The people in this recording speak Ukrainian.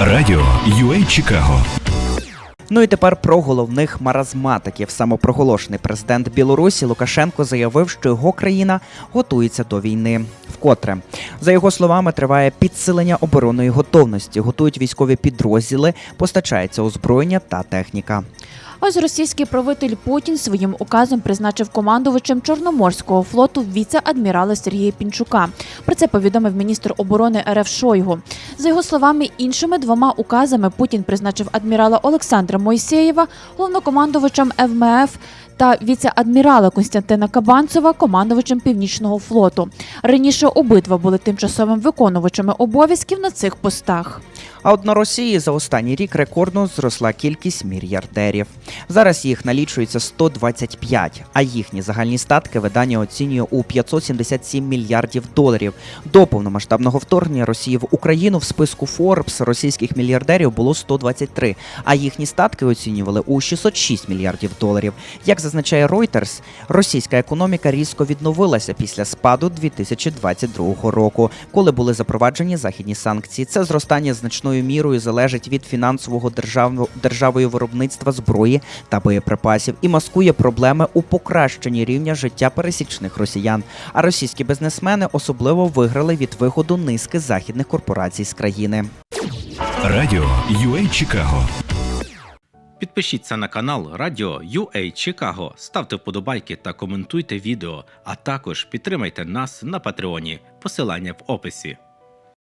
Радіо UA Чикаго. Ну і тепер про головних маразматиків. Самопроголошений президент Білорусі Лукашенко заявив, що його країна готується до війни. Вкотре, за його словами, триває підсилення оборонної готовності, готують військові підрозділи, постачається озброєння та техніка. Ось російський правитель Путін своїм указом призначив командувачем Чорноморського флоту віце-адмірала Сергія Пінчука. Про це повідомив міністр оборони РФ Шойгу. За його словами, іншими двома указами Путін призначив адмірала Олександра Мойсеєва головнокомандувачем ФМФ та віце-адмірала Константина Кабанцева командувачем Північного флоту. Раніше обидва були тимчасовим виконувачами обов'язків на цих постах. А от на Росії за останній рік рекордно зросла кількість мільярдерів. Зараз їх налічується 125, а їхні загальні статки видання оцінює у 577 мільярдів доларів. До повномасштабного вторгнення Росії в Україну в списку Forbes російських мільярдерів було 123, а їхні статки оцінювали у 606 мільярдів доларів. Як зазначає Reuters, російська економіка різко відновилася після спаду 2022 року, коли були запроваджені західні санкції. Це зростання значною мірою залежить від фінансового державного державою виробництва зброї та боєприпасів і маскує проблеми у покращенні рівня життя пересічних росіян. А російські бізнесмени особливо виграли від виходу низки західних корпорацій з країни. Радіо UA Чикаго. Підпишіться на канал Радіо UA Чикаго, ставте вподобайки та коментуйте відео, а також підтримайте нас на Патреоні. Посилання в описі.